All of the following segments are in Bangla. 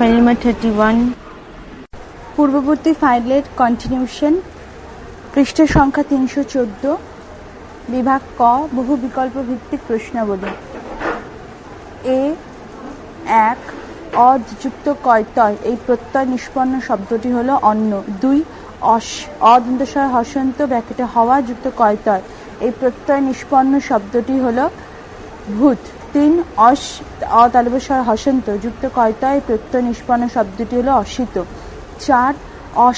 ফাইল থার্টি ওয়ান পূর্ববর্তী ফাইলের কন্টিনিউশন পৃষ্ঠ সংখ্যা তিনশো চোদ্দ, বিভাগ ক, বহু বিকল্প ভিত্তিক প্রশ্নাবলী। এ, এক, অযুক্ত কয়তয় এই প্রত্যয় নিষ্পন্ন শব্দটি হলো অন্য। দুই, অস হসন্ত ব্যাকেটে হওয়া যুক্ত কয়তয় এই প্রত্যয় নিষ্পন্ন শব্দটি হলো ভূত। তিন অস অতালবস্বর হসন্ত, যুক্ত কয়তয় এই প্রত্যয় নিষ্পন্ন শব্দটি হলো অসিত চার অস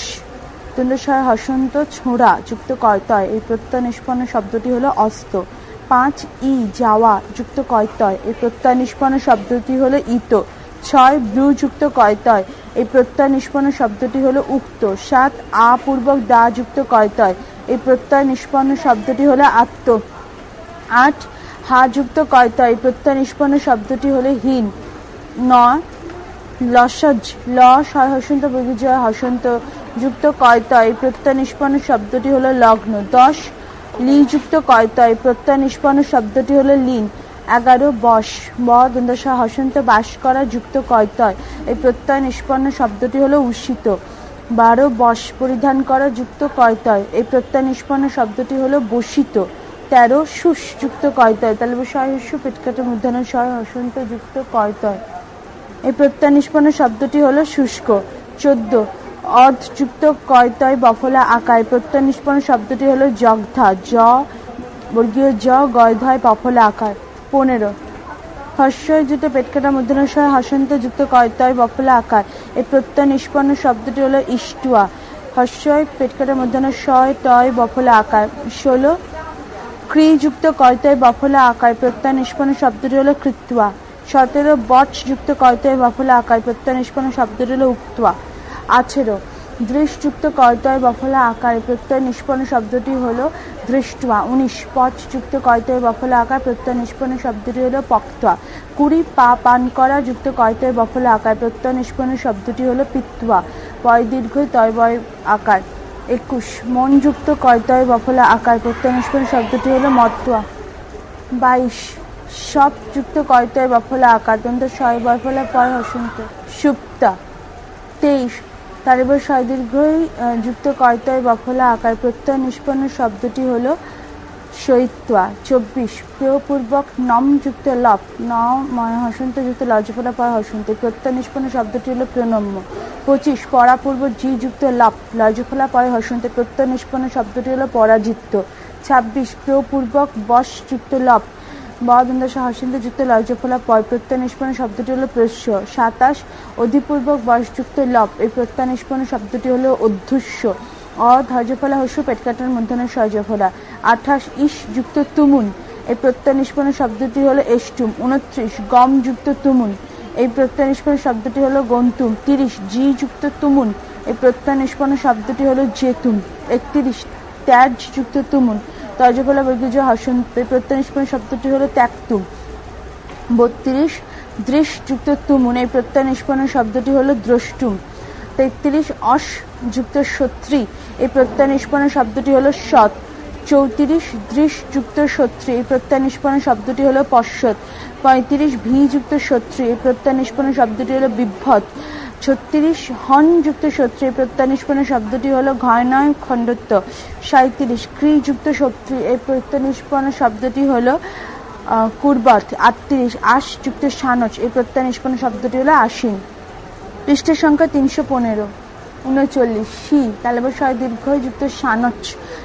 তুন্দস্বর হসন্ত, ছোঁড়া, যুক্ত কয়তয়। এই প্রত্যয় নিষ্পন্ন শব্দটি হলো অস্ত। পাঁচ ই, যাওয়া, যুক্ত কয়তয়। এই প্রত্যয় নিষ্পন্ন শব্দটি হলো ইত। ছয়, ব্রু, যুক্ত কয়তয়। এই প্রত্যয় নিষ্পন্ন শব্দটি হলো উক্ত। সাত, আ, পূর্বক দা, যুক্ত কয়তয়। এই প্রত্যয় নিষ্পন্ন শব্দটি হলো আত্ম। আট হা যুক্ত কয়তয়? প্রত্যয় নিষ্পন্ন শব্দটি হলো হীন। ন, লসজ, ল ছয় হসন্ত বিজয় হসন্ত যুক্ত কয়তয়? প্রত্যয় নিষ্পন্ন শব্দটি হলো লগ্ন। দশ, লি যুক্ত কয়তয়? প্রত্যয় নিষ্পন্ন শব্দটি হলো লীন। এগারো, বশ ব দন্দশা হসন্ত বাস করা যুক্ত কয়তয়। এই প্রত্যয় নিষ্পন্ন শব্দটি হলো উষিত। বারো, বশ, পরিধান করা যুক্ত কয়তয়। এই প্রত্যয় নিষ্পন্ন শব্দটি হলো বসিত তেরো সুস যুক্ত কয়তয়? তাহলে সহস্য পেটকাটা মূর্ধন্য সহ হসন্ত যুক্ত কয়তয়? এই প্রত্যয় নিষ্পন্ন শব্দটি হলো শুষ্ক, চোদ্দ অর্ধযুক্ত কয়তয় বফলা আকায়। প্রত্যয় নিষ্পন্ন শব্দটি হলো জগধা জ, বর্গীয় জ গয়ধয় বফলা আকার, পনেরো হর্ষযুক্ত পেটকাটা মধ্যনশয় হাসন্ত যুক্ত কয়তয় বফলা আকার। এই প্রত্যয় নিষ্পন্ন শব্দটি হলো ইষ্টুয়া, হর্ষয় পেটকাটা মধ্যনশয় টয় বফলা আকার। ষোলো ক্রিযুক্ত কয়তয় বফলা আকার প্রত্যয় নিষ্পন্ন শব্দটি হলো কৃত্তুয়া। সতেরো বট যুক্ত কয়তয় বফলা আকার প্রত্যয় নিষ্পন্ন শব্দটি হলো উক্তুয়া। আঠেরো দৃশযুক্ত কয়তয় বফলা আকার প্রত্যয় নিষ্পন্ন শব্দটি হলো দৃষ্টুয়া। উনিশ যুক্ত কয়তয় বফলা আকার প্রত্যয় নিষ্পন্ন শব্দটি হলো পক্তুয়া। কুড়ি পা পান করা যুক্ত কয়তয় বফলা আকার প্রত্যয় নিষ্পন্ন শব্দটি হলো পিত্তুয়া। পয় দীর্ঘ তয় আকার। একুশ। মন যুক্ত কয়তয় বফলা আকার প্রত্যয় নিষ্পন্ন শব্দটি হলো মত্তুয়া। বাইশ। সব যুক্ত কয়তয় বফলা আকার দন্ত ছয় বফলা পর হসন্ত। সুপ্তা। তেইশ। তারপর ছয় দীর্ঘই যুক্ত কয়তয় বফলা আকার প্রত্যয় নিষ্পন্ন শব্দটি হল শৈত্যা চব্বিশ, প্রিয়পূর্বক নম যুক্ত লপ ন ময় হসন্ত যুক্ত লজফলা পয় হসন্ত, প্রত্যয় নিষ্পন্ন শব্দটি হলো প্রণম্য। পঁচিশ, পরাপূর্ব জি যুক্ত লপ, লজফলা পয় হসন্ত, প্রত্যয় নিষ্পন্ন শব্দটি হলো পরাজিত্য ছাব্বিশ, প্রিয়পূর্বক বশ যুক্ত লপ বদন্দশ হসন্ত যুক্ত লজ্জফলা পয়, প্রত্যয় নিষ্পন্ন শব্দটি হলো প্রস্য। সাতাশ, অধিপূর্বক বয়সযুক্ত লপ, এই প্রত্যয় নিষ্পন্ন শব্দটি হলো অধ্যুষ্য। অধর্যফলা হস্য পেটকাটার মধ্যনের সহজফলা। আঠাশ ইস যুক্ত তুমুন। এই প্রত্যয় নিষ্পন্ন শব্দটি হলো এষ্টুম উনত্রিশ গম যুক্ত তুমুন। এই প্রত্যয় নিষ্পন্ন শব্দটি হলো গন্তুম। তিরিশ জি যুক্ত তুমুন। এই প্রত্যয় নিষ্পন্ন শব্দটি হলো জেতুম। একত্রিশ ত্যাজ যুক্ত তুমুন। তর্জফলা বর্গীজ হসন্ত প্রত্যয় নিষ্পন্ন শব্দটি হলো ত্যাক্তুম। বত্রিশ দৃশ যুক্ত তুমুন। এই প্রত্যয় নিষ্পন্ন শব্দটি হলো দ্রষ্টুম। তেত্রিশ অস যুক্ত সত্রী এই প্রত্যয় নিষ্পন্ন শব্দটি হলো সৎ। চৌত্রিশ দৃশ যুক্ত সত্রী এই প্রত্যয় নিষ্পন্ন শব্দটি হলো পশ্চত পঁয়ত্রিশ ভি যুক্ত সত্রী এই প্রত্যয় নিষ্পন্ন শব্দটি হলো বিভ্বত ছত্রিশ হন যুক্ত শত্রী প্রত্যয় নিষ্পন্ন শব্দটি হলো ঘয়নয় খণ্ডত্ব। সাঁত্রিশ ক্রি যুক্ত শত্রী এই প্রত্যয় নিষ্পন্ন শব্দটি হলো কুর্বত আটত্রিশ আশ যুক্ত সানচ এই প্রত্যয় নিষ্পন্ন শব্দটি হলো আশ্বিন। পৃষ্ঠের সংখ্যা তিনশো পনেরো, উনচল্লিশ। শি তালেব ছয় দীর্ঘ যুক্ত সানচ।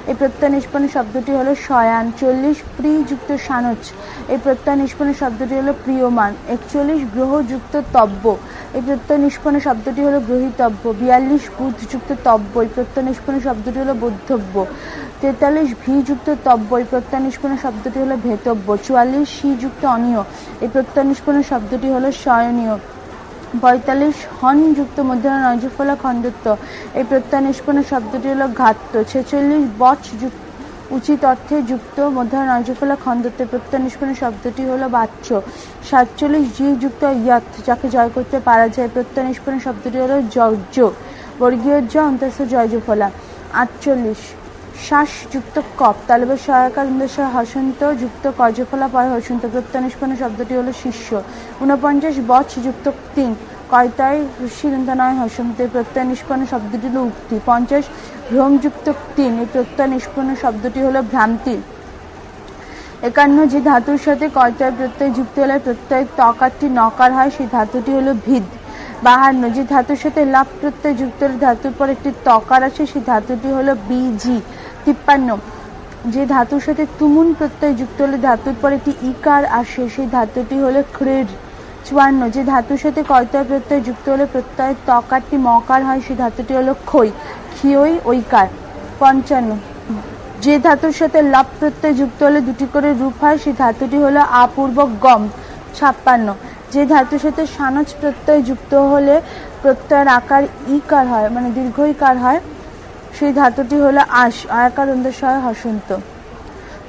এই প্রত্যয় নিষ্পন্ন শব্দটি হলো শয়ান চল্লিশ প্রি যুক্ত সানচ। এই প্রত্যয় নিষ্পন্ন শব্দটি হলো প্রিয়মান। একচল্লিশ গ্রহযুক্ত তব্য। এই প্রত্যয় নিষ্পন্ন শব্দটি হলো গ্রহিতব্য। বিয়াল্লিশ বুধ যুক্ত তব্য। এই প্রত্যয় নিষ্পন্ন শব্দটি হলো বোদ্ধব্য। তেতাল্লিশ ভি যুক্ত তব্য। এই প্রত্যয় নিষ্পন্ন শব্দটি হলো ভেতব্য। চুয়াল্লিশ সি যুক্ত অনীয়। এই প্রত্যয় নিষ্পন্ন শব্দটি হলো শয়নীয় পঁয়তাল্লিশ হন যুক্ত মধ্যাহ্ন নজফলা খণ্ডত্ব। এই প্রত্যয় নিষ্পন্ন শব্দটি হলো ঘাত্য ছেচল্লিশ বচ যুক্ত উচিত অর্থে যুক্ত মধ্যাহ্ন নজফলা খণ্ডত্ব। প্রত্যয় নিষ্পন্ন শব্দটি হলো বাচ্য। সাতচল্লিশ জি যুক্ত ইয়াত যাকে জয় করতে পারা যায়। প্রত্যয় নিষ্পন্ন শব্দটি হলো যজ্ঞ। বর্গীয় জ অন্তস্থ জয়জফলা। আটচল্লিশ শ্বাস যুক্ত কপ তালেবে সহায়কার হসন্ত যুক্ত কজফলা পয় হসন্ত প্রত্যয় নিষ্পন্ন শব্দটি হলো শিষ্য। ঊনপঞ্চাশ বচ যুক্ত তিন। কয়তায় ঋষিদন্তনয় হসন্তে প্রত্যয় শব্দটি হলো উক্তি। পঞ্চাশ ভ্রমযুক্ত তিন। এই প্রত্যয় নিষ্পন্ন শব্দটি হলো ভ্রান্তি। একান্ন, যে ধাতুর সাথে কয়তায় প্রত্যয় যুক্ত হলে প্রত্যয় তকারটি নকার হয়, সেই ধাতুটি হলো ভিদ। বাহান্ন, যে ধাতুর সাথে লাভ প্রত্যয় যুক্ত ধাতুর পর একটি তকার আসে, সেই ধাতুটি হলো বিজি তিপ্পান্ন। যে ধাতুর সাথে তুমুন প্রত্যয় যুক্ত হলে ধাতুর পর একটি ইকার আসে, সেই ধাতুটি হলো ক্রেড। চুয়ান্ন, যে ধাতুর সাথে কয়তয় প্রত্যয় যুক্ত হলে প্রত্যয় তকারটি মকার হয়, সেই ধাতুটি হলো খই খিয়ই ঐকার পঞ্চান্ন, যে ধাতুর সাথে লাভ প্রত্যয় যুক্ত হলে দুটি করে রূপ হয়, সেই ধাতুটি হলো আপূর্বক গম। ছাপ্পান্ন, যে ধাতুর সাথে সানজ প্রত্যয় যুক্ত হলে প্রত্যয়ের আকার ইকার হয় মানে দীর্ঘ ইকার হয় সেই ধাতুটি হলো আশ আয়াকার অন্তঃসয় হসন্ত।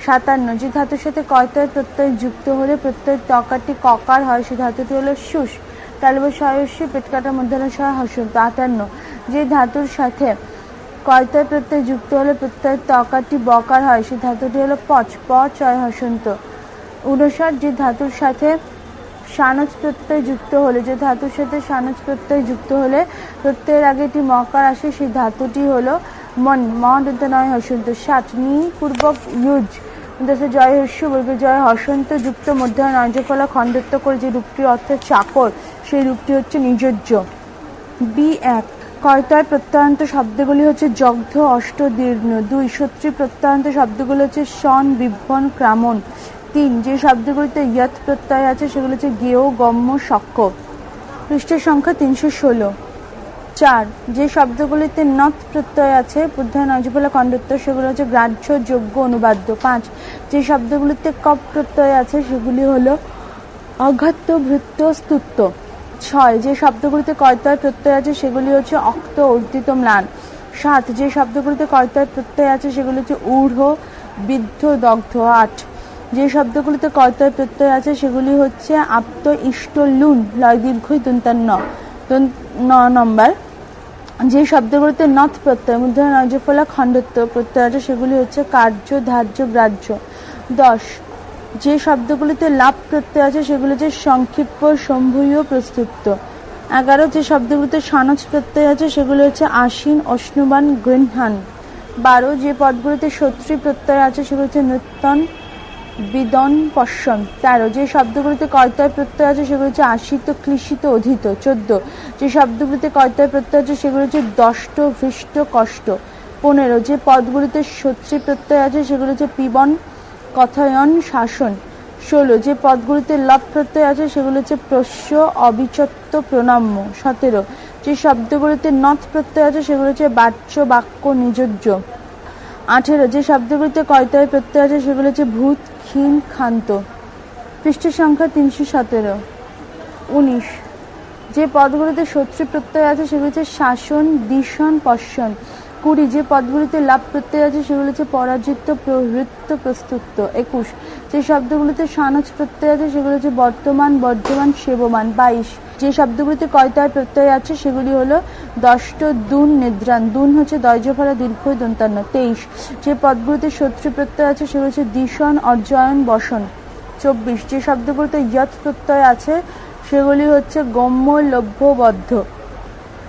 সাতান্ন, যে ধাতুর সাথে কয়তয় প্রত্যয় যুক্ত হলে প্রত্যয়ের তকারটি ককার হয়, সেই ধাতুটি হলো সুস তালব সয়স্য পেটকাটা মধ্যে সয় হসন্ত। আটান্ন, যে ধাতুর সাথে কয়তয় প্রত্যয় যুক্ত হলে প্রত্যয়ের তকারটি বকার হয়, সেই ধাতুটি হলো পচ, প চয় হসন্ত। উনষাট, যে ধাতুর সাথে সানজ প্রত্যয় যুক্ত হলে, যে ধাতুর সাথে সানজ প্রত্যয় যুক্ত হলে প্রত্যয়ের আগে একটি মকার আসে, সেই ধাতুটি হলো মন মহাদন্ত নয় হসন্ত ষাট নি পূর্বক ইউজ। দশে জয় হস্য বর্গে জয় হসন্ত, যুক্ত মধ্যে নয়জফলা খণ্ডত্ব করে যে রূপটির অর্থ চাকর, সেই রূপটি হচ্ছে নিজজ্য বি এক কয়তার প্রত্যয়ান্ত শব্দগুলি হচ্ছে জগ্ধ অষ্ট দীর্ঘ দুই সত্রী প্রত্যয়ান্ত শব্দগুলি হচ্ছে সন বিভ্বন, ক্রামন। তিন, যে শব্দগুলিতে ইয়ত প্রত্যয় আছে, সেগুলো হচ্ছে গেয়, গম্য শক্য পৃষ্ঠের সংখ্যা তিনশো ষোলো। চার, যে শব্দগুলিতে নথ প্রত্যয় আছে, বুদ্ধায় নজবলা খণ্ডত্ব সেগুলো হচ্ছে গ্রাহ্য, যোগ্য, অনুবাদ্য। পাঁচ, যে শব্দগুলিতে কপ প্রত্যয় আছে, সেগুলি হলো অঘাত্য ভৃত্য স্তুত্য ছয়, যে শব্দগুলিতে কয়তয় প্রত্যয় আছে, সেগুলি হচ্ছে অক্ত, অর্জিত, ম্লান। সাত, যে শব্দগুলিতে কয়তয় প্রত্যয় আছে, সেগুলি হচ্ছে ঊঢ় বিদ্ধ, দগ্ধ। আট, যে শব্দগুলিতে কর্তয় প্রত্যয় আছে, সেগুলি হচ্ছে আপ্ত, ইষ্ট, লুন, লয় দীর্ঘই দন্তান্ন। ন নম্বর। যে শব্দগুলিতে নথ প্রত্যয় মধ্যে নজফলা খণ্ডত্ব প্রত্যয় আছে, সেগুলি হচ্ছে কার্য, ধার্য, গ্রাহ্য। দশ, যে শব্দগুলিতে লাভ প্রত্যয় আছে, সেগুলি হচ্ছে সংক্ষিপ্ত, সম্ভূয়, প্রস্তুত। এগারো, যে শব্দগুলিতে সনজ প্রত্যয় আছে, সেগুলি হচ্ছে আশ্বিন, অশ্নুবান গৃহান বারো, যে পদগুলিতে শত্রী প্রত্যয় আছে, সেগুলি হচ্ছে নৃত্যন বিদন পশ্চম তেরো। যে শব্দগুলিতে কয়তয় প্রত্যয় আছে, সেগুলো হচ্ছে আশিত, ক্লিশিত, অধীত, চোদ্দ। যে শব্দগুলিতে কয়তয় প্রত্যয় আছে, সেগুলো হচ্ছে দষ্ট, ভৃষ্ট, কষ্ট। পনেরো। যে পদগুলিতে সত্যি প্রত্যয় আছে, সেগুলো হচ্ছে পিবন, কথায়ন, শাসন। ষোলো। যে পদগুলিতে লভ প্রত্যয় আছে, সেগুলো হচ্ছে প্রস্য, অবিচত্ত, প্রণাম্য। সতেরো। যে শব্দগুলিতে নথ প্রত্যয় আছে, সেগুলো হচ্ছে বাচ্য, বাক্য, নিজজ্য। আঠেরো। যে শব্দগুলিতে কয়তয় প্রত্যয় আছে, সেগুলো হচ্ছে ভূত ক্ষীণ ক্ষান্ত। পৃষ্ঠ সংখ্যা তিনশো সতেরো। উনিশ। যে পদগুলোতে শত্রু প্রত্যয় আছে, সেগুলো হচ্ছে শাসন দিশন পশ্বন কুড়ি, যে পদগুলিতে লাভ প্রত্যয় আছে, সেগুলো হচ্ছে পরাজিত প্রবৃত্ত প্রস্তুত, একুশ। যে শব্দগুলিতে সানজ প্রত্যয় আছে, সেগুলো হচ্ছে বর্তমান বর্ধমান সেবমান, বাইশ। যে শব্দগুলিতে কয়তায় প্রত্যয় আছে, সেগুলি হলো দষ্ট, দুন, নিদ্রান। দুন হচ্ছে দয়জফলা, দীর্ঘ, দন্তান্ন, তেইশ। যে পদগুলিতে শত্রু প্রত্যয় আছে, সেগুলো হচ্ছে দিশন, অর্জয়ন, বসন, চব্বিশ। যে শব্দগুলিতে ইয়ত প্রত্যয় আছে, সেগুলি হচ্ছে গম্য লভ্যবদ্ধ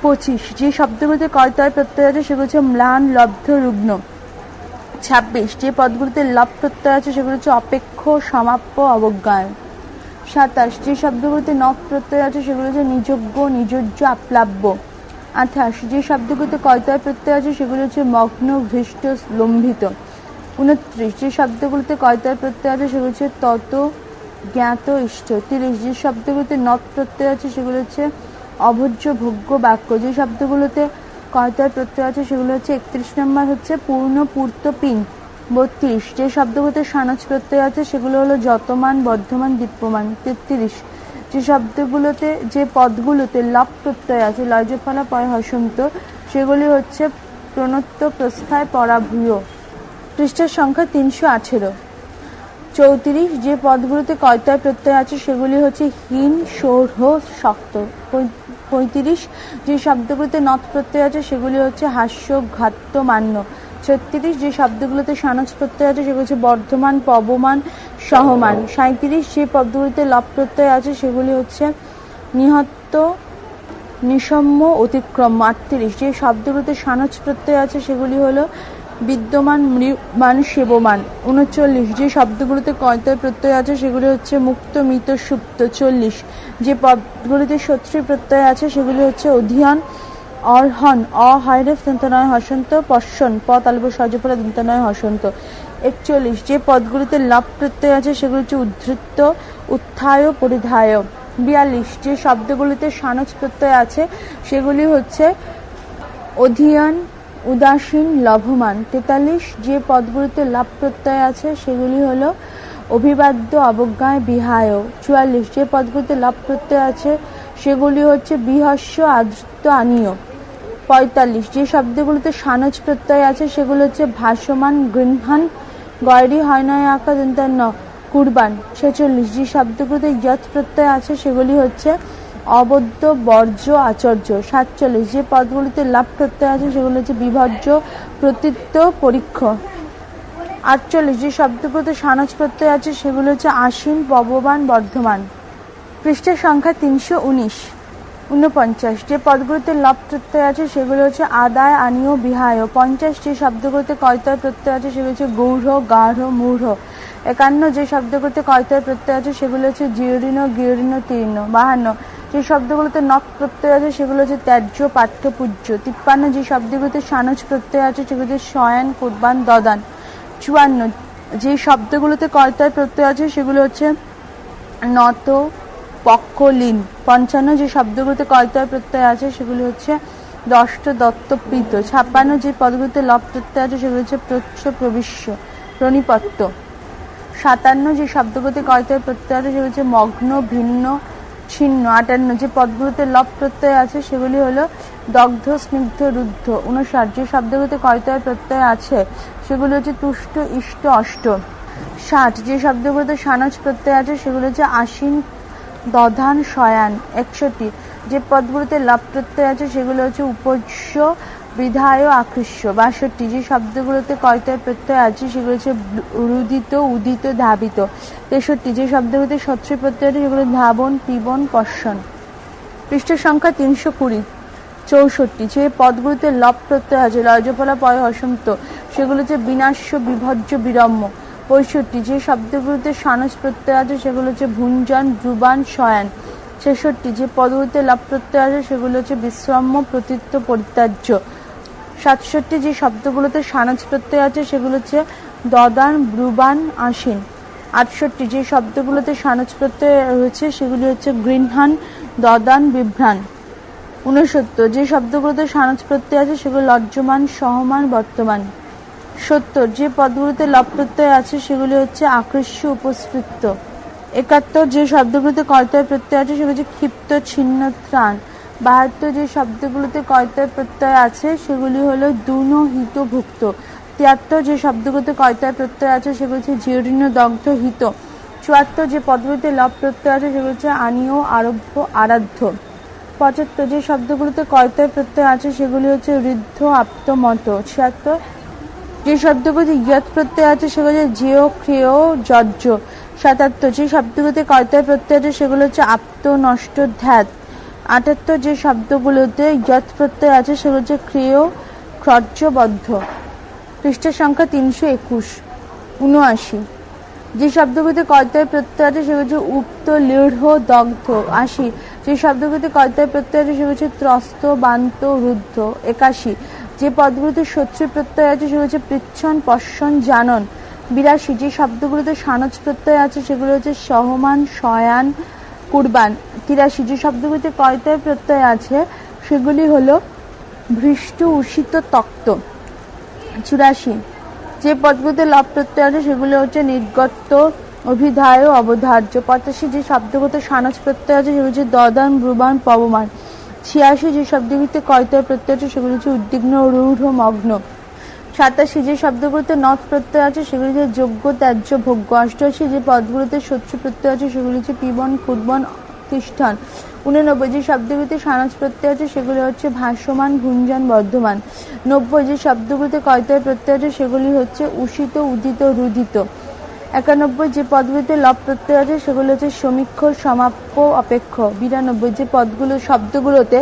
পঁচিশ, যে শব্দগুলিতে কয়তায় প্রত্যয় আছে সেগুলো হচ্ছে ম্লান, লব্ধ, রুগ্ন। ছাব্বিশ, যে পদগুলিতে লব প্রত্যয় আছে সেগুলো হচ্ছে অপেক্ষ, সমাপ্য অবজ্ঞায়ন সাতাশ, যে শব্দগুলিতে নখ প্রত্যয় আছে সেগুলো হচ্ছে নিজজ্ঞ নিজজ্য আপ্লাব্য। আঠাশ, যে শব্দগুলিতে কয়তয় প্রত্যয় আছে সেগুলো হচ্ছে মগ্ন ভৃষ্ট লম্বিত উনত্রিশ, যে শব্দগুলিতে কয়তয় প্রত্যয় আছে সেগুলো হচ্ছে তত, জ্ঞাত, ইষ্ট। তিরিশ, যে শব্দগুলিতে নথ প্রত্যয় আছে সেগুলো হচ্ছে অভোজ্য, ভোগ্য বাক্য। যে শব্দগুলোতে কয়তার প্রত্যয় আছে, সেগুলো হচ্ছে একত্রিশ নম্বর হচ্ছে পূর্ণ, পূর্ত পিন বত্রিশ। যে শব্দগুলোতে সানজ প্রত্যয় আছে, সেগুলো হলো যতমান, বর্ধমান, দীপ্যমান, তেত্রিশ। যে শব্দগুলোতে, যে পদগুলোতে লপ প্রত্যয় আছে, লয়জফলা, পয়, হসন্ত, সেগুলি হচ্ছে প্রণত্য প্রস্থায় পরাভূয়। পৃষ্ঠের সংখ্যা তিনশো আঠেরো। চৌত্রিশ যে পদগুলোতে কয়তায় প্রত্যয় আছে, সেগুলি হচ্ছে হীন সৌর্য শক্ত। পঁয়ত্রিশ যে শব্দগুলোতে নথ প্রত্যয় আছে, সেগুলি হচ্ছে হাস্য ঘাত্য মান্য। ছত্রিশ যে শব্দগুলোতে সানজ প্রত্যয় আছে, সেগুলো হচ্ছে বর্ধমান, পবমান, সহমান। সাঁত্রিশ যে পদগুলিতে লভ প্রত্যয় আছে, সেগুলি হচ্ছে নিহত্ত নিসম্য অতিক্রম আটত্রিশ যে শব্দগুলোতে সানজ প্রত্যয় আছে, সেগুলি হলো বিদ্যমান মৃমান সেবমান উনচল্লিশ, যে শব্দগুলোতে কয়তয় প্রত্যয় আছে, সেগুলি হচ্ছে মুক্ত, মৃত, সুপ্ত, চল্লিশ। যে পদগুলিতে শত্রু প্রত্যয় আছে, সেগুলি হচ্ছে অধিয়ন অর্হন অহাইরেফ দন্তনয় হসন্ত পশ্বন প তালব সজপরা দন্তনয় হসন্ত। একচল্লিশ, যে পদগুলিতে লাভ প্রত্যয় আছে, সেগুলি হচ্ছে উদ্ধৃত্ত, উত্থায়, পরিধায়। বিয়াল্লিশ, যে শব্দগুলিতে সানজ প্রত্যয় আছে, সেগুলি হচ্ছে অধিয়ান উদাসীন লভমান তেতাল্লিশ যে পদগুলিতে লাভ প্রত্যয় আছে, সেগুলি হলো অভিবাদ্য, অবজ্ঞায়, বিহায়। চুয়াল্লিশ যে পদগুলিতে লাভ প্রত্যয় আছে, সেগুলি হচ্ছে বিহস্য আধৃত্য আনীয়। পঁয়তাল্লিশ যে শব্দগুলিতে সানজ প্রত্যয় আছে, সেগুলো হচ্ছে ভাসমান গৃহান গয়রি হয় নয় আঁকা কুরবান। ছেচল্লিশ যে শব্দগুলিতে যথ প্রত্যয় আছে, সেগুলি হচ্ছে অবদ্ধ বর্জ্য আচর্য, সাতচল্লিশ। যে পদগুলিতে লাভ প্রত্যয় আছে, সেগুলো হচ্ছে বিভর্য প্রতীত্ব পরীক্ষ। আটচল্লিশ, যে শব্দগুলোতে সানজ প্রত্যয় আছে, সেগুলো হচ্ছে আসীন পববান, বর্ধমান। পৃষ্ঠের সংখ্যা তিনশো উনিশ। ঊনপঞ্চাশ, যে পদগুলিতে লব প্রত্যয় আছে, সেগুলো হচ্ছে আদায় আনীয় বিহায়। পঞ্চাশ, যে শব্দগুলিতে কয়তয় প্রত্যয় আছে, সেগুলো হচ্ছে গৌঢ়, গাঢ়, মূঢ়। একান্ন, যে শব্দগুলিতে কয়তয় প্রত্যয় আছে, সেগুলো হচ্ছে জিওরিন গিওরিন তীর্ণ। বাহান্ন যে শব্দগুলোতে নক প্রত্যয় আছে, সেগুলো হচ্ছে ত্যায্য পাঠ্য পূজ্য। তিপ্পান্ন যে শব্দগুলিতে সানজ প্রত্যয় আছে সেগুলো হচ্ছে শয়ন, কুরবান, দদান। চুয়ান্ন, যে শব্দগুলোতে কয়তায় প্রত্যয় আছে, সেগুলো হচ্ছে নত পক্কলীন পঞ্চান্ন যে শব্দগুলোতে কয়তায় প্রত্যয় আছে, সেগুলি হচ্ছে দষ্ট দত্তপ্রীত ছাপ্পান্ন যে পদগুলিতে লব প্রত্যয় আছে, সেগুলো হচ্ছে প্রচ্ছ প্রবিশ্য প্রণিপত্ত সাতান্ন যে শব্দগুলিতে কয়তায় প্রত্যয় আছে, সেগুলো হচ্ছে মগ্ন, ভিন্ন ছিন্ন, আটান্ন যে পদগুলোতে লব প্রত্যয় আছে, সেগুলি হলো দগ্ধ, স্নিগ্ধ, রুদ্ধ। উনষাট যে শব্দগুলোতে কয়তয় প্রত্যয় আছে, সেগুলো হচ্ছে তুষ্ট, ইষ্ট, অষ্ট। ষাট, যে শব্দগুলোতে সানজ প্রত্যয় আছে, সেগুলো হচ্ছে আশিন দধান, শয়ান। একষট্টি, যে পদগুলোতে লাভ প্রত্যয় আছে, সেগুলো হচ্ছে উপস্য বিধায় আকৃষ্য বাষট্টি যে শব্দগুলোতে কয়তায় প্রত্যয় আছে, সেগুলো হচ্ছে রুদিত, উদিত, ধাবিত। তেষট্টি যে শব্দগুলোতে শত্রু প্রত্যয় আছে, সেগুলো ধাবন, পিবন পশ্বন পৃষ্ঠের সংখ্যা তিনশো কুড়ি, চৌষট্টি। যে পদগুলোতে লব প্রত্যয় আছে লয়জফলা পয়, হসন্ত, সেগুলো হচ্ছে বিনাশ্য, বিভজ্য, বিরম্য। পঁয়ষট্টি যে শব্দগুলোতে সানস প্রত্যয় আছে, সেগুলো হচ্ছে ভুঞ্জন ব্রুবান শয়ান। ছেষট্টি যে পদগুলিতে লাভ প্রত্যয় আছে, সেগুলো হচ্ছে বিশ্রাম্য, প্রতীত্ব, পরিত্যাজ্য। সাতষট্টি যে শব্দগুলোতে সানজ প্রত্যয় আছে, সেগুলো হচ্ছে দদান, ব্রুবান আসীন আটষট্টি যে শব্দগুলোতে সানজ প্রত্যয় রয়েছে, সেগুলি হচ্ছে গৃহান দদান, বিভ্রান। উনসত্তর যে শব্দগুলোতে সানজ প্রত্যয় আছে, সেগুলো লজ্জমান, সহমান, বর্তমান। সত্তর যে পদগুলোতে লব প্রত্যয় আছে, সেগুলি হচ্ছে আকৃষ্য উপস্কৃত একাত্তর যে শব্দগুলোতে কয়তায় প্রত্যয় আছে, সেগুলো হচ্ছে ক্ষিপ্ত, ছিন্ন, ত্রাণ। বাহাত্তর যে শব্দগুলোতে কয়তায় প্রত্যয় আছে, সেগুলি হলো দুন হিতভুক্ত তিয়াত্তর যে শব্দগুলিতে কয়তায় প্রত্যয় আছে, সেগুলো হচ্ছে জীর্ণ, দগ্ধ, হিত। চুয়াত্তর যে পদগুলিতে লব প্রত্যয় আছে, সেগুলো হচ্ছে আনীয় আরব্য আরাধ্য। পঁচাত্তর যে শব্দগুলিতে কয়তায় প্রত্যয় আছে, সেগুলি হচ্ছে ঋদ্ধ আপ্তমত ছিয়াত্তর যে শব্দগুলিতে ইয়ত প্রত্যয় আছে, সেগুলো হচ্ছে জেয়, ক্রিয়, যজ্জ। সাতাত্তর যে শব্দগুলিতে কয়তায় প্রত্যয় আছে, সেগুলো হচ্ছে আপ্ত, নষ্ট, ধ্যাত। আটাত্তর যে শব্দগুলোতে ইয়ত প্রত্যয় আছে, সেগুলো হচ্ছে ক্রিয় ক্রজ্যবদ্ধ পৃষ্ঠের সংখ্যা তিনশো একুশ, উনআশি। যে শব্দগুলিতে কয়তায় প্রত্যয় আছে, সেগুলো হচ্ছে উক্ত, লিঢ়, দগ্ধ, আশি। যে শব্দগুলিতে কয়তায় প্রত্যয় আছে, সেগুলো হচ্ছে ত্রস্ত, বান্ত, রুদ্ধ, একাশি। যে পদগুলিতে শত্রু প্রত্যয় আছে, সেগুলো হচ্ছে পৃচ্ছন পশ্বন জানন, বিরাশি। যে শব্দগুলিতে সানজ প্রত্যয় আছে, সেগুলো হচ্ছে সহমান শয়ান কুরবান। তিরাশি যে শব্দগুলিতে কয়তায় প্রত্যয় আছে, সেগুলি হলো ভৃষ্ট, উষিত, তক্ত। চুরাশি। যে পদগুলিতে লব প্রত্যয় আছে, সেগুলো হচ্ছে নির্গত, অভিধায়, অবধার্য। পঁচাশি, যে শব্দগুলিতে সানজ প্রত্যয় আছে, সেগুলি হচ্ছে দদান, ব্রুবান, পবমান। ছিয়াশি, যে শব্দগুলিতে কয়তায় প্রত্যয় আছে, সেগুলি হচ্ছে উদ্বিগ্ন, রূঢ়, মগ্ন। সাতাশি যে শব্দগুলোতে নথ প্রত্যয় আছে সেগুলি হচ্ছে যোগ্য, ত্যায্য, ভোগ্য। অষ্টআশি যে পদগুলোতে শত্রু প্রত্যয় আছে, সেগুলি হচ্ছে পিবন কুটবন তিষ্ঠন। উননব্বই যে শব্দগুলিতে সানজ প্রত্যয় আছে, সেগুলি হচ্ছে ভাসমান, গুঞ্জন, বর্ধমান। নব্বই যে শব্দগুলিতে কয়তয় প্রত্যয় আছে, সেগুলি হচ্ছে উষিত, উদিত, রুদিত। একানব্বই যে পদগুলিতে লব প্রত্যয় আছে, সেগুলো হচ্ছে সমীক্ষ সমাপ্য, অপেক্ষ। বিরানব্বই যে পদগুলো, শব্দগুলোতে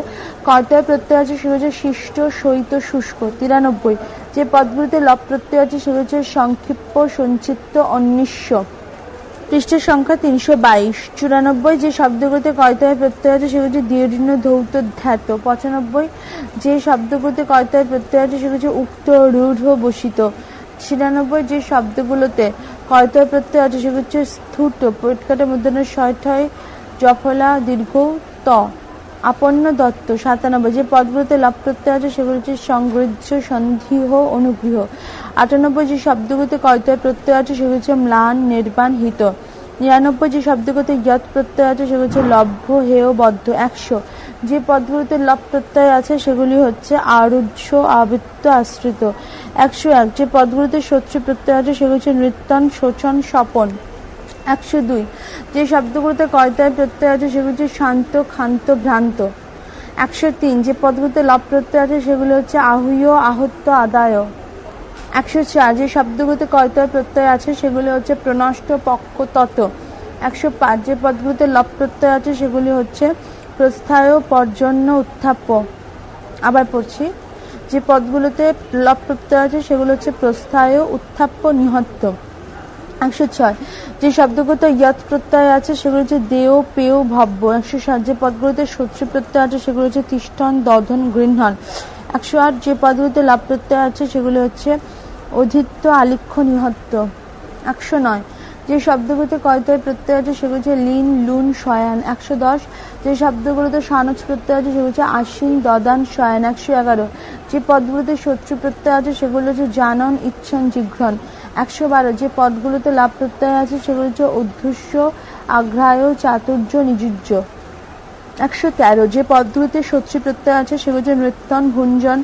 কর্তয় প্রত্যয় আছে, সেগুলো হচ্ছে শিষ্ট, শৈত, শুষ্ক। তিরানব্বই যে পদগুলিতে লব প্রত্যয় আছে, সেগুলো হচ্ছে সংক্ষিপ্ত সঞ্চিত্ত অনিশ্ব পৃষ্ঠের সংখ্যা তিনশো বাইশ। চুরানব্বই যে শব্দগুলোতে কয়তয় প্রত্যয় আছে, সেগুলো হচ্ছে দীর্ঘ ধৌত ধ্যাত। পঁচানব্বই যে শব্দগুলোতে কয়তয় প্রত্যয় আছে, সেগুলো হচ্ছে উক্ত রূঢ় বসিত ছিয়ানব্বই যে শব্দগুলোতে কয়তয় প্রত্যয় হচ্ছে স্থূট পেটকাটের মধ্যে ছয় জফলা, দীর্ঘ, ত। আপন্ন দত্ত, সাতানব্বই। যে পদগুলোতে লাভ প্রত্যয় আছে, সেগুলো হচ্ছে সংগৃহ্য সন্ধিহ, অনুগৃহ। আটানব্বই যে শব্দগুলোতে কয়তয় প্রত্যয় আছে, সেগুলো হচ্ছে ম্লান, নির্বাণ, হিত। নিরানব্বই যে শব্দগুলোতে ইয়ত প্রত্যয় আছে, সেগুলো হচ্ছে লভ্য, হেয়, বদ্ধ, একশো। যে পদগুলোতে লভ প্রত্যয় আছে, সেগুলি হচ্ছে আরুহ্য আবৃত্ত, আশ্রিত। একশো এক, যে পদগুলোতে শত্রু প্রত্যয় আছে, সেগুলি হচ্ছে নৃত্যন, শোচন, স্বপন। একশো দুই, যে শব্দগুলিতে কয়তায় প্রত্যয় আছে, সেগুলি হচ্ছে শান্ত, ক্ষান্ত, ভ্রান্ত। একশো তিন, যে পদগুলোতে লভ প্রত্যয় আছে, সেগুলি হচ্ছে আহুয়, আহত্য, আদায়। একশো চার, যে শব্দগুলিতে কয়তায় প্রত্যয় আছে, সেগুলি হচ্ছে প্রনষ্ট পক্ষ তত একশো পাঁচ, যে পদগুলোতে লভ প্রত্যয় আছে, সেগুলি হচ্ছে প্রস্থায় পর্জন্য উত্থাপ্য। আবার পড়ছি, যে পদগুলোতে লভ প্রত্যয় আছে, সেগুলো হচ্ছে প্রস্থায় উত্থাপ্য নিহত্ত। একশো ছয়, যে শব্দগত ইয়ত প্রত্যয় আছে, সেগুলো হচ্ছে দেও পেয় ভব্য। একশো সাত, যে পদগুলোতে শত্রু প্রত্যয় আছে, সেগুলো হচ্ছে তিষ্ঠন, দধন, গৃহণ। একশো আট, যে পদগুলোতে লাভ প্রত্যয় আছে, সেগুলো হচ্ছে অধিত্য আলিখ্য, নিহত্ত। একশো নয় যে শব্দগুলোতে কয়তয় প্রত্যয় আছে সেগুলো হচ্ছে লিন, লুন, শয়ান, একশো দশ। যে শব্দগুলোতে সানজ প্রত্যয় আছে সেগুলো হচ্ছে আশ্বিন, দদান, শয়ান, একশো এগারো। যে পদগুলোতে শত্রু প্রত্যয় আছে সেগুলো হচ্ছে জানন, ইচ্ছন, জিঘ্রণ। একশো বারো। যে পদগুলোতে লাভ প্রত্যয় আছে সেগুলো হচ্ছে অধ্যুষ্য আগ্রায় চাতুর্য, নিযুজ্য। একশো তেরো। যে পদগুলোতে শত্রু প্রত্যয় আছে সেগুলো হচ্ছে নৃত্যন, ভুঞ্জন,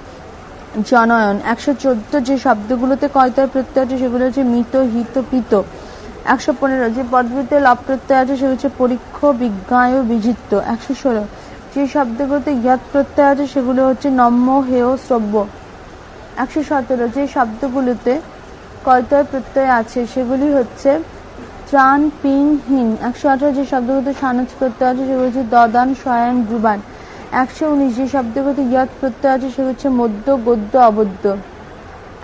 জনয়ন। একশো চোদ্দ। যে শব্দগুলোতে কয়তয় প্রত্যয় আছে সেগুলো হচ্ছে মিত, হিত, পিত। একশো পনেরো, যে পদগুলিতে লব প্রত্যয় আছে সেগুলো হচ্ছে পরীক্ষ বিজ্ঞায় বিজিত্ত একশো ষোলো, যে শব্দগুলোতে জ্ঞাত প্রত্যয় আছে, সেগুলো হচ্ছে নম্য, হেয়, শ্রব্য। একশো সতেরো, যে শব্দগুলোতে কয়তয় প্রত্যয় আছে, সেগুলি হচ্ছে ত্রাণ পিনহীন একশো আঠারো, যে শব্দগুলোতে সানজ প্রত্যয় আছে, সেগুলো হচ্ছে দদান, শয়ান ব্রুবান একশো উনিশ, যে শব্দগুলোতে ইয়ত প্রত্যয় আছে, সেগুলো হচ্ছে মধ্য, গদ্য অবদ্য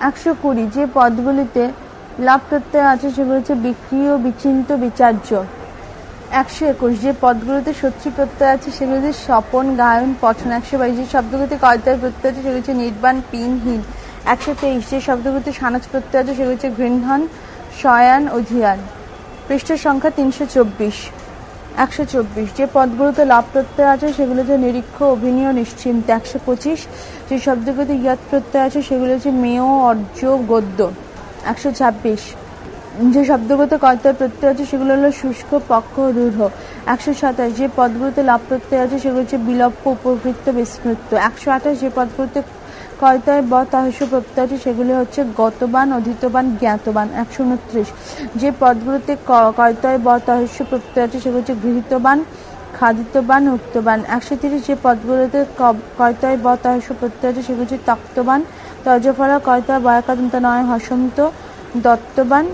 একশো কুড়ি, যে পদগুলিতে লাভ প্রত্যয় আছে সেগুলো হচ্ছে বিক্রিয়, বিচিন্ত, বিচার্য। একশো একুশ, যে পদগুলোতে শত্রু প্রত্যয় আছে সেগুলো হচ্ছে স্বপন, গায়ন, পঠন। একশো বাইশ, যে শব্দগুলোতে কয়তায় প্রত্যয় আছে সেগুলো হচ্ছে নির্বাণ, পিনহীন। একশো তেইশ, যে শব্দগুলোতে সানজ প্রত্যয় আছে সেগুলো হচ্ছে গৃহণ শয়ান, অধিয়ান। পৃষ্ঠের সংখ্যা তিনশো চব্বিশ। একশো চব্বিশ, যে পদগুলোতে লাভ প্রত্যয় আছে সেগুলো হচ্ছে নিরীক্ষ, অভিনয়, নিশ্চিন্ত। একশো পঁচিশ, যে শব্দগুলোতে ইয়াত প্রত্যয় আছে সেগুলো হচ্ছে মেয়, অর্য, গদ্য। একশো ছাব্বিশ। যে শব্দগত কর্তায় প্রত্যয় আছে, সেগুলো হলো শুষ্ক পক্ষ রূঢ়। একশো সাতাশ, যে পদগুলোতে লাভ প্রত্যয় আছে, সেগুলো হচ্ছে বিলপ্প উপকৃত বিস্মৃত। একশো আঠাশ, যে পদগুলোতে কয়তায় ব তাহস্য প্রত্যয় আছে, সেগুলি হচ্ছে গতবান, অধীতবান, জ্ঞাতবান। একশো উনত্রিশ, যে পদগুলোতে কয়তায় ব তাহস্য প্রত্যয় আছে, সেগুলো হচ্ছে গৃহীতবান, খাদিতবান, উক্তবান। একশো তিরিশ, যে পদগুলোতে কয়তায় ব তাহস্য প্রত্যয় আছে, সেগুলো হচ্ছে তক্তবান তর্জফলা কয়তায় বয়াকাদন্ত নয়, হসন্ত, দত্তবান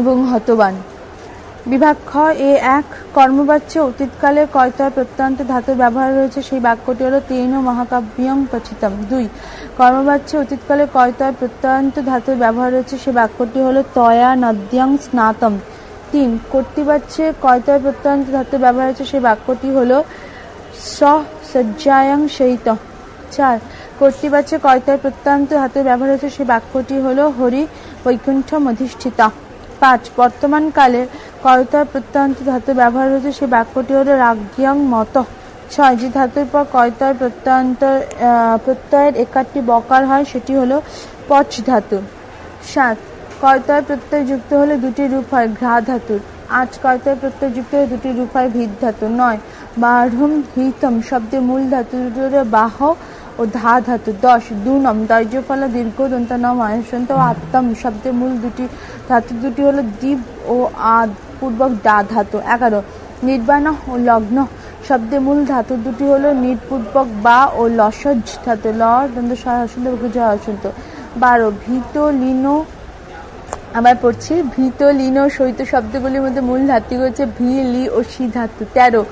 এবং হতবান। বিভাগ খ এ এক, কর্মবাচ্য, অতীতকালে কয়তায় প্রত্যন্ত ধাতুর ব্যবহার রয়েছে, সেই বাক্যটি হলো তেন মহাকাব্যং পচিতম দুই, কর্মবাচ্য, অতীতকালে কয়তায় প্রত্যন্ত ধাতুর ব্যবহার রয়েছে, সেই বাক্যটি হলো তয়া নদ্যাং স্নাতম। তিন, কর্তৃবাচ্যে কয়তায় প্রত্যন্ত ধাতুর ব্যবহার রয়েছে, সেই বাক্যটি হলো সজ্জায়ং শৈত। চার কর্তৃবাচ্যে কয়তায় প্রত্যন্ত ব্যবহার হয়েছে, সেই বাক্যটি হলো হরি বৈকুণ্ঠ অধিষ্ঠিতা পাঁচ বর্তমানকালে কয়তায় প্রত্যন্ত ধাতু ব্যবহার হয়েছে, সেই বাক্যটি হলো রাজ্ঞাং মত। ছয়, যে ধাতুর পর কয়তায় প্রত্যন্ত প্রত্যয়ের একারটি বকার হয়, সেটি হলো পচ ধাতু। সাত, কয়তায় প্রত্যয় যুক্ত হলে দুটি রূপ হয়, ঘ্রা ধাতুর আট, কয়তায় প্রত্যয় যুক্ত হলে দুটি রূপ হয়, ভিত ধাতু। নয় বাঢ়ম হিতম, শব্দের মূল ধাতু বাহ ও ধা ধাতু দশ, দুনম দৈর্যফলা দীর্ঘ দন্তানম আয়সন্ত ও আত্মম শব্দের মূল দুটি ধাতু দুটি হলো দ্বীপ ও আদ, পূর্বক দা ধাতু, এগারো, নির্বাণ ও লগ্ন শব্দের মূল ধাতু দুটি হলো নিটপূর্বক বা ও লসজ ধাতু, ল, দন্ত সহাসন্ত বারো, ভীত, লিনো আবার পড়ছি ভীত লীন ও শৈত শব্দগুলির মধ্যে মূল ধাতুগুলো হচ্ছে ভি, লি ও সি ধাতু। তেরো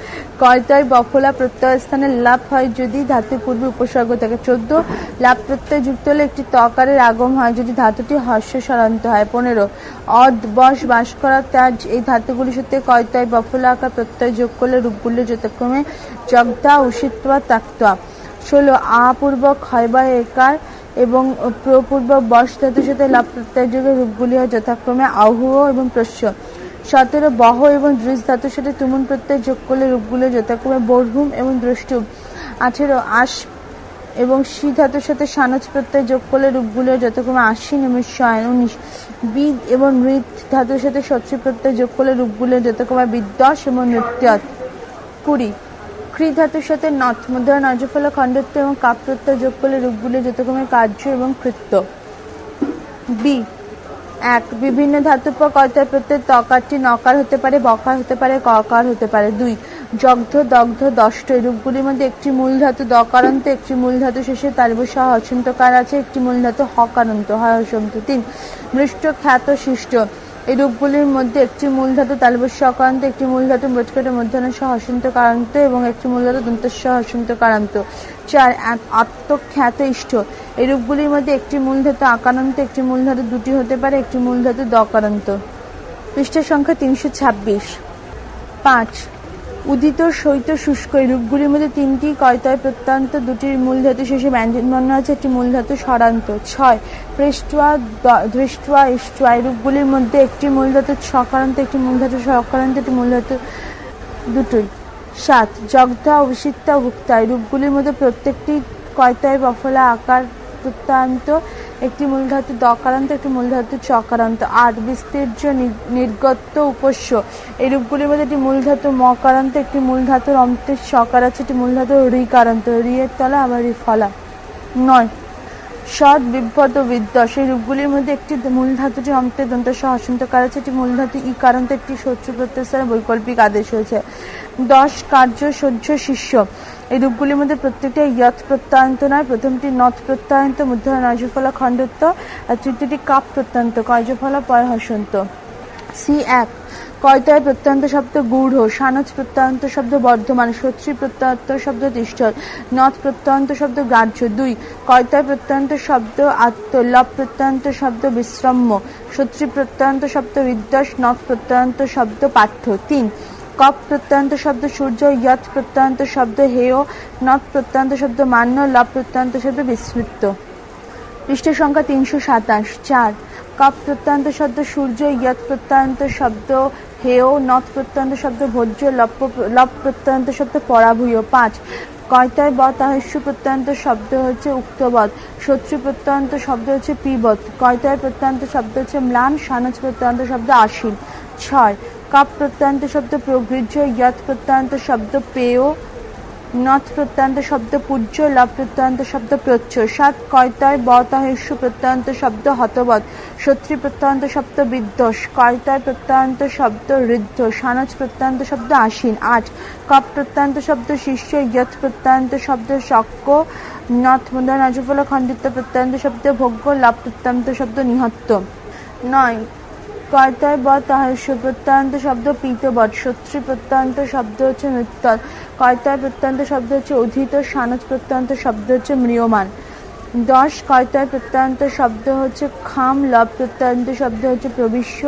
কয়তয় বফলা, প্রত্যয় স্থানে লাভ হয় যদি ধাতু পূর্বে উপসর্গ থাকে। চোদ্দ, লাভ প্রত্যয় যুক্ত হলে একটি তকারের আগম হয় যদি ধাতুটি হর্ষ সরান্ত হয়। পনেরো অদ বস বাস করা ত্যাজ, এই ধাতুগুলির সাথে কয়তয় বফলা আকার প্রত্যয় যোগ করলে রূপগুলো যথাক্রমে জগদা উষিত্বা, তাক্তা। ষোলো, আ পূর্বক বা একার এবং প্রপূর্ব বস ধাতুর সাথে লাভ প্রত্যয় যুগের রূপগুলি হয় যথাক্রমে আহুয় এবং প্রস্য। সতেরো বহ এবং দৃশ ধাতুর সাথে তুমুন প্রত্যয় যোগ করলে রূপগুলো যথাক্রমে বরহুম এবং দ্রষ্টুম। আঠেরো আশ এবং শি ধাতুর সাথে সানজ প্রত্যয় যোগ করলে রূপগুলো যথাক্রমে আশ্বিন এবং শয়ন উনিশ। বিদ এবং নৃত ধাতুর সাথে শত্রু প্রত্যয় যোগ করলে রূপগুলো যথাক্রমে বিদ্বাস এবং নৃত্যত। কুড়ি ক্রি ধাতুর সাথে নথ মুদ্রা, নজফল, খণ্ডত্ব এবং কাপ প্রত্যয় যোগ করলে রূপগুলো যথাক্রমে কার্য এবং কৃত্য। বি, এক, বিভিন্ন ধাতুর পর কর্তার প্রত্যয় তকারটি নকার হতে পারে, বকার হতে পারে, ককার হতে পারে। দুই জগ্ধ দগ্ধ, দষ্ট এই রূপগুলির মধ্যে একটি মূল ধাতু দকারান্ত একটি মূল ধাতু শেষে তালিব সহ হসন্তকার আছে, একটি মূল ধাতু হকারান্ত হয় হসন্ত তিন, মৃষ্ট, খ্যাত, শিষ্ট। এই রূপগুলির মধ্যে একটি মূলধাতু তালবস্য আক্রান্ত একটি মূলধাতু ধাতু মৃৎকটে মধ্যাহ্ন সহ কারান্ত এবং একটি মূলধাতু দন্তস্য কারান্ত চার আত্মখ্যাত ইষ্ট এই রূপগুলির মধ্যে একটি মূলধাতু আকারান্ত, একটি মূলধাতু দুটি হতে পারে, একটি মূলধাতু দকারান্ত পৃষ্ঠের সংখ্যা তিনশো ছাব্বিশ। পাঁচ উদিত শৈত শুষ্ক এই রূপগুলির মধ্যে তিনটি কয়তয় প্রত্যন্ত, দুটির মূল ধাতু শেষে ব্যঞ্জন বর্ণ আছে, একটি মূল ধাতু স্বরান্ত, ছয়। পৃষ্ঠা দৃষ্টা ইষ্টা এই রূপগুলির মধ্যে একটি মূল ধাতু সকারান্ত একটি মূল ধাতু সকারান্ত একটি মূল ধাতু দুটোই। সাত জগদা অভিষিক্তা ভুক্তা এই রূপগুলির মধ্যে প্রত্যেকটি কয়তয় বফলা আকার প্রত্যান্ত একটি মূল ধাতু দকারান্ত একটি মূল ধাতু চকারান্ত। আট বিস্তীর্য নির্গত উপস্য এই রূপগুলির মধ্যে একটি মূল ধাতু মকারান্ত, একটি মূল ধাতুর অন্তের সকার আছে, একটি মূল ধাতু রিকারান্ত রিয়ের তলা আবার রিফলা নয়, সৎ বিভ্রত বিদ্যা, সেই রূপগুলির মধ্যে একটি মূল ধাতুটি অন্তের দন্ত সহ হসন্তকার আছে, একটি মূল ধাতু ই কারান্ত একটি শত্রু প্রত্যাস্থানে বৈকল্পিক আদেশ হয়েছে দশ কার্য সহ্য শিষ্য এই রূপগুলির মধ্যে প্রত্যেকটি ইয়ৎ প্রত্যয়ন্ত নয়, প্রথমটি নথ প্রত্যয়ন্ত, মধ্য নজফলা খণ্ডত্ব, আর তৃতীয়টি কাপ প্রত্যন্ত কয়জফলা পয় হসন্ত সি এক, কয়তয় প্রত্যন্ত শব্দ গূঢ়, সানজ প্রত্যন্ত শব্দ বর্ধমান শত্রী প্রত্যন্ত শব্দ তিষ্ঠল নথ প্রত্যন্ত শব্দ গ্রাহ্য। দুই, কয়তয় প্রত্যন্ত শব্দ আত্ম, লব প্রত্যন্ত শব্দ বিশ্রম্য শত্রী প্রত্যন্ত শব্দ বিদ্যাস নথ প্রত্যন্ত শব্দ পাঠ্য তিন কপ প্রত্যন্ত শব্দ সূর্য ইয়ৎ প্রত্যন্ত শব্দ হেয় নথ প্রত্যন্ত শব্দ মান্য লব প্রত্যন্ত শব্দ বিস্মৃত পৃষ্ঠের সংখ্যা তিনশো সাতাশ চার কপ প্রত্যন্ত শব্দ সূর্য ইয়ৎ প্রত্যন্ত শব্দ হেয় নথ প্রত্যন্ত শব্দ ভোজ্য লব প্রত্যন্ত শব্দ পরাভূয় পাঁচ কয়তায় বত আহস্য প্রত্যন্ত শব্দ হচ্ছে উক্তবধ শত্রু প্রত্যন্ত শব্দ হচ্ছে পিবত কয়তায় প্রত্যন্ত শব্দ হচ্ছে ম্লান সানজ প্রত্যন্ত শব্দ আশীল ছয় কাপ প্রত্যন্ত শব্দ প্রগৃহ্য ইয়ৎ প্রত্যন্ত শব্দ পেয় নথ প্রত্যন্ত শব্দ পূজ্য লব প্রত্যন্ত শব্দ প্রচ্ছ সাত কয়তয় বতাহেস্য প্রত্যন্ত শব্দ হতবৎ শত্রী প্রত্যন্ত শব্দ বিদ্বস কয়তয় প্রত্যন্ত শব্দ ঋদ্ধ সানজ প্রত্যন্ত শব্দ আশীন আট কপ প্রত্যন্ত শব্দ শিষ্য ইয়ৎ প্রত্যন্ত শব্দ শক্য নথ মুদ্রা নজফল খণ্ডিত প্রত্যন্ত শব্দ ভোগ্য লব প্রত্যন্ত শব্দ নিহত্ত নয় কয়তয় ব তাহাস্য প্রত্যন্ত শব্দ পীতবট শত্রু প্রত্যন্ত শব্দ হচ্ছে নৃত্য কর্তার প্রত্যন্ত শব্দ হচ্ছে অধীত সানজ প্রত্যন্ত শব্দ হচ্ছে ম্রিয়মান। দশ কয়তয় প্রত্যন্ত শব্দ হচ্ছে খাম লব প্রত্যন্ত শব্দ হচ্ছে প্রবিশ্য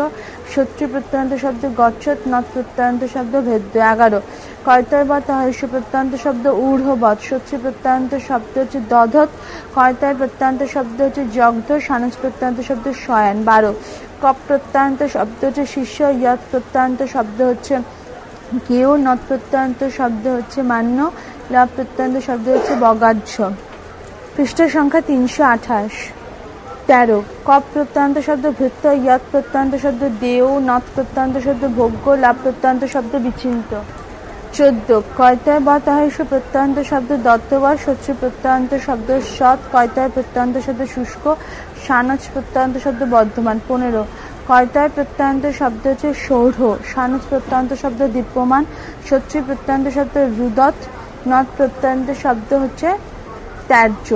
শত্রু প্রত্যন্ত শব্দ গচ্ছত নথ প্রত্যন্ত শব্দ ভেদ্য এগারো কয়তয় বা তাহস্য প্রত্যন্ত শব্দ ঊর্ধ্ববৎ শত্রু প্রত্যন্ত শব্দ হচ্ছে দধত কয়তয় প্রত্যন্ত শব্দ হচ্ছে জগ্ধ সানজ প্রত্যন্ত শব্দ শয়ান বারো কপ প্রত্যন্ত শব্দ হচ্ছে শিষ্য ইয়ৎ প্রত্যন্ত শব্দ হচ্ছে কেউ নথ প্রত্যন্ত শব্দ হচ্ছে মান্য লাভ প্রত্যন্ত শব্দ হচ্ছে বগাহ্য পৃষ্ঠ সংখ্যা তিনশো আঠাশ তেরো কপ প্রত্যন্ত শব্দ ভৃত্য ইয়ৎ প্রত্যন্ত শব্দ দেও নথ প্রত্যন্ত শব্দ ভোগ্য লাভ প্রত্যন্ত শব্দ বিচিন্ত চোদ্দ কয়তায় বা তাহাস্য প্রত্যন্ত শব্দ দত্ত বা শত্রু প্রত্যন্ত শব্দ সৎ কয়তায় প্রত্যন্ত শব্দ শুষ্ক সানজ প্রত্যন্ত শব্দ বর্ধমান পনেরো কয়তায় প্রত্যন্ত শব্দ হচ্ছে সৌঢ় সানজ প্রত্যন্ত শব্দ দীপ্যমান শত্রু প্রত্যন্ত শব্দ রুদত নথ প্রত্যন্ত শব্দ হচ্ছে ত্যায্য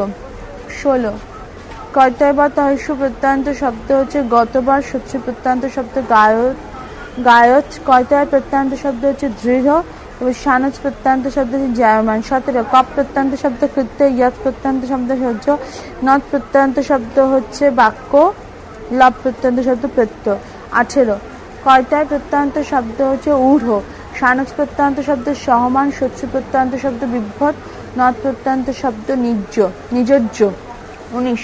ষোলো কর্তায় বা তহস্য প্রত্যন্ত শব্দ হচ্ছে গতবার সচ্ছ প্রত্যন্ত শব্দ গায়ত গায়ত কয়তায় প্রত্যন্ত শব্দ হচ্ছে দৃঢ় এবং সানজ প্রত্যন্ত শব্দ হচ্ছে জায়মান সতেরো কপ প্রত্যন্ত শব্দ কৃত্য ইয়ত প্রত্যন্ত শব্দ সহ্য নদ প্রত্যন্ত শব্দ হচ্ছে বাক্য লব প্রত্যন্ত শব্দ প্রত্যয় আঠেরো কয়তায় প্রত্যন্ত শব্দ হচ্ছে ঊঢ় সানজ প্রত্যন্ত শব্দ সহমান শত্রু প্রত্যন্ত শব্দ বিভ্রত নদ প্রত্যন্ত শব্দ নিজ নিজজ্জ উনিশ।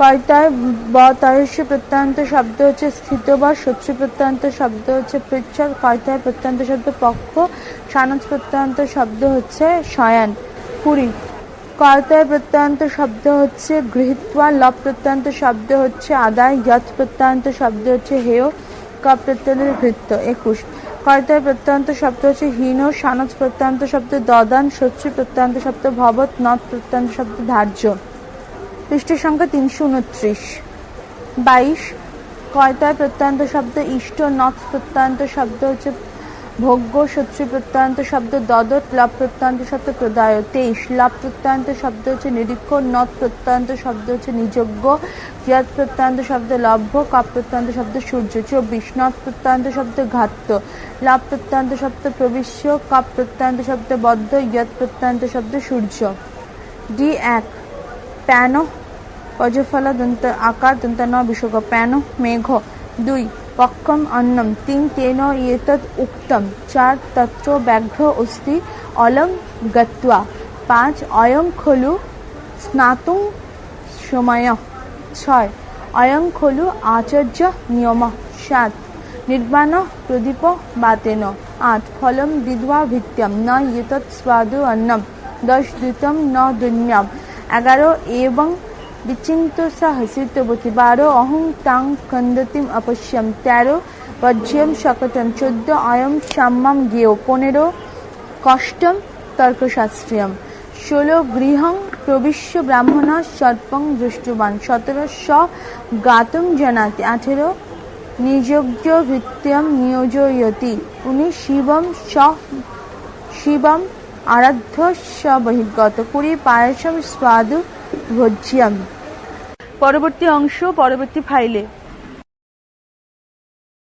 কয়তায় ব তয়স্য প্রত্যন্ত শব্দ হচ্ছে স্থিত বা, শত্রু প্রত্যন্ত শব্দ হচ্ছে পৃচ্ছদ কয়তায় প্রত্যন্ত শব্দ পক্ষ, সানজ প্রত্যন্ত শব্দ হচ্ছে শয়ান, কুড়ি। কয়তায় প্রত্যন্ত শব্দ হচ্ছে গৃহীত্বা, লব প্রত্যন্ত শব্দ হচ্ছে আদায় যথ প্রত্যন্ত শব্দ হচ্ছে হেয়, ক প্রত্যন্ত ভৃত্য একুশ। কয়তায় প্রত্যন্ত শব্দ হচ্ছে হীন সানজ প্রত্যন্ত শব্দ দদান, সচ্ছি প্রত্যন্ত শব্দ ভবত নদ প্রত্যন্ত শব্দ ধার্য। পৃষ্ঠ সংখ্যা তিনশো উনত্রিশ। বাইশ কয়তায় প্রত্যন্ত শব্দ ইষ্ট নথ প্রত্যন্ত শব্দ হচ্ছে ভোগ্য, শত্রু প্রত্যন্ত শব্দ দদত লাভ প্রত্যন্ত শব্দ, প্রদায়, তেইশ। লাভ প্রত্যন্ত শব্দ হচ্ছে নিরীক্ষ নথ প্রত্যন্ত শব্দ হচ্ছে নিযোগ্য জিয়াত প্রত্যন্ত শব্দ লভ্য, কাপ প্রত্যন্ত শব্দ সূর্য। চব্বিশ। নথ প্রত্যন্ত শব্দ ঘাত্য লাভ প্রত্যন্ত শব্দ প্রবিশ্য কাপ প্রত্যন্ত শব্দ বদ্ধ ইয়ত প্রত্যন্ত শব্দ সূর্য। ডি এক, প্যানো অজফল দন্ত আকার, দন্ত ন বিশোগ প্যান, মেঘ। দুই পক্ষম অন্নম তিন তেন এতৎ উক্তম চার তত্র ব্যাঘ্র অস্তি অলং গত্বা পাঁচ অয়ং খলু স্নাতুং সময় ছয় অয়ং খলু আচার্য নিয়ম সাত নির্বাণ প্রদীপ বাতেন আট ফলম বিধবা ভিত্ত্যম ন এতৎ স্বাদু অন্নম দশ দ্বিতম ন দুন্যম এগারো এবং বিচিন্ত সাহসিতবতী বারো অহং তাং কন্দতিম অপশ্যম তেরো বজ্রম শকটম চোদ্দ অয়ম সাম্যম গেয় পনেরো কষ্টম তর্কশাস্ত্রিয়ম ষোলো গৃহং প্রবিশ্য ব্রাহ্মণ সর্পং দৃষ্টবান সতেরো স গাতম জানাতি আঠেরো নিযোগ্য ভিত্তিয়ম নিয়োজয়তি উনিশ শিবম স শিবম আরাধ্য স বহির্গত কুড়ি পায়সম স্বাদু ভোজ্যম পরবর্তী অংশ পরবর্তী ফাইলে